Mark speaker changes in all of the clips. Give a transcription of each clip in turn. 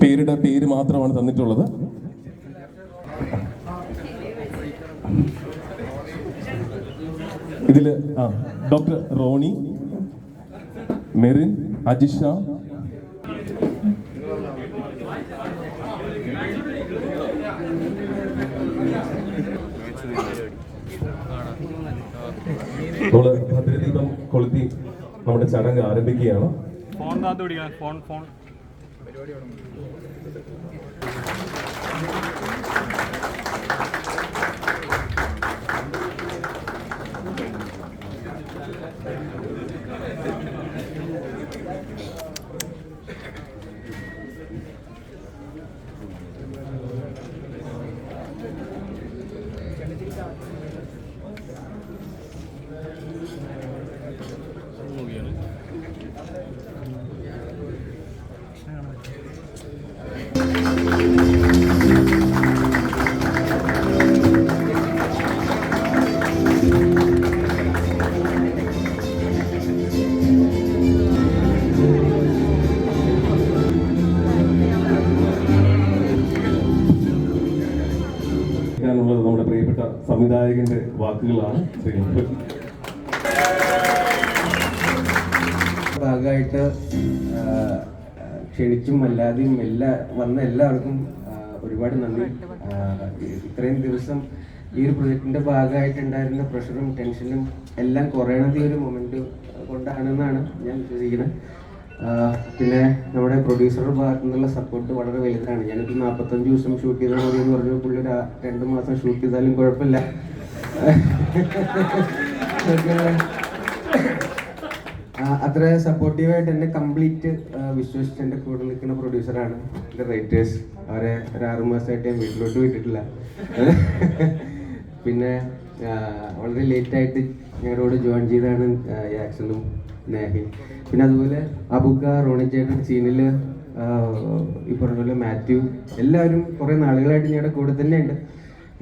Speaker 1: പേരുടെ പേര് മാത്രമാണ് തന്നിട്ടുള്ളത്. ഇതിൽ ആ ഡോക്ടർ റോണി മെറിൻ അജിഷ. ഭദ്രദീപം കൊളുത്തി നമ്മുടെ ചടങ്ങ് ആരംഭിക്കുകയാണ്.
Speaker 2: Phone phone. പിടിക്കണം ഫോൺ ഫോൺ ുള്ളത്
Speaker 1: നമ്മുടെ പ്രിയപ്പെട്ട സംവിധായകന്റെ വാക്കുകളാണ്.
Speaker 3: ഭാഗമായിട്ട് ക്ഷണിച്ചും അല്ലാതെയും എല്ലാ വന്ന എല്ലാവർക്കും ഒരുപാട് നന്ദി. ഇത്രയും ദിവസം ഈ ഒരു പ്രൊജക്ടിന്റെ ഭാഗമായിട്ടുണ്ടായിരുന്ന പ്രഷറും ടെൻഷനും എല്ലാം കുറയണത് ഈ ഒരു മൊമെന്റ് കൊണ്ടാണെന്നാണ് ഞാൻ വിശ്വസിക്കുന്നത്. പിന്നെ നമ്മുടെ പ്രൊഡ്യൂസറുടെ ഭാഗത്തു നിന്നുള്ള സപ്പോർട്ട് വളരെ വലുതാണ്. ഞാനിപ്പോൾ നാൽപ്പത്തഞ്ച് ദിവസം ഷൂട്ട് ചെയ്താൽ മതി എന്ന് പറഞ്ഞു പുള്ളി ഒരു രണ്ട് മാസം ഷൂട്ട് ചെയ്താലും കുഴപ്പമില്ല. അത്ര സപ്പോർട്ടീവായിട്ട് എന്നെ കംപ്ലീറ്റ് വിശ്വസിച്ച് എന്റെ കൂടെ നിൽക്കുന്ന പ്രൊഡ്യൂസറാണ് എന്റെ റൈറ്റേഴ്സ് അവരെ ഒരു ആറു മാസമായിട്ട് ഞാൻ വീട്ടിലോട്ട് വിട്ടിട്ടില്ല. പിന്നെ വളരെ ലേറ്റായിട്ട് ഞങ്ങളോട് ജോയിൻ ചെയ്താണ് ആക്ഷനും നേഹയും പിന്നെ അതുപോലെ അബുക്ക റോണി ചേട്ടൻ സീനിൽ ഈ പറഞ്ഞ പോലെ മാത്യു എല്ലാവരും കുറേ നാളുകളായിട്ട് ഞങ്ങളുടെ കൂടെ തന്നെയുണ്ട്.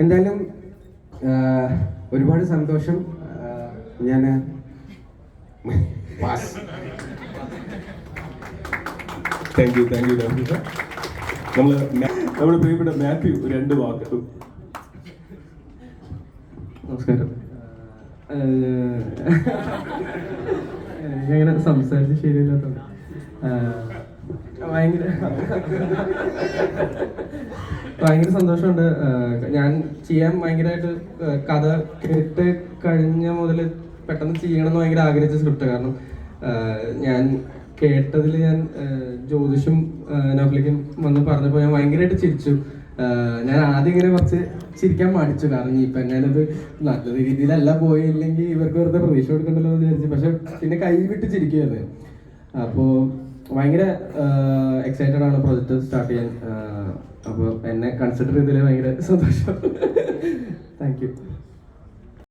Speaker 3: എന്തായാലും ഒരുപാട് സന്തോഷം. ഞാൻ pass
Speaker 1: thank you thank you thank sir നമ്മൾ നമ്മുടെ പ്രിയപ്പെട്ട മാത്യു രണ്ട് വാക്ക്.
Speaker 4: നമസ്കാരം. ഞാൻ സംസാരിച്ച് ശരിയല്ലാത്തോണ്ട് ഭയങ്കര ഭയങ്കര സന്തോഷമുണ്ട്. ഞാൻ ചെയ്യാൻ ഭയങ്കരമായിട്ട് കഥ കേട്ട് കഴിഞ്ഞ മുതൽ പെട്ടെന്ന് ചെയ്യണമെന്ന് ഭയങ്കര ആഗ്രഹിച്ച സ്ക്രിപ്റ്റ് കാരണം ഞാൻ കേട്ടതിൽ ഞാൻ ജ്യോതിഷും നഫ്ലിക്കും വന്ന് പറഞ്ഞപ്പോൾ ഞാൻ ഭയങ്കരമായിട്ട് ചിരിച്ചു. ഞാൻ ആദ്യം ഇങ്ങനെ കുറച്ച് ചിരിക്കാൻ മടിച്ചു. കാരണം ഇപ്പം ഞാനത് നല്ല രീതിയിലല്ല പോയില്ലെങ്കിൽ ഇവർക്ക് വെറുതെ പ്രതീക്ഷ കൊടുക്കണ്ടല്ലോ എന്ന് വിചാരിച്ചു. പക്ഷെ പിന്നെ കൈവിട്ട് ചിരിക്കുകയത് അപ്പോൾ ഭയങ്കര എക്സൈറ്റഡ് ആണ് പ്രൊജക്ട് സ്റ്റാർട്ട് ചെയ്യാൻ. അപ്പോൾ എന്നെ കൺസിഡർ ചെയ്തതിൽ ഭയങ്കര സന്തോഷം. Thank you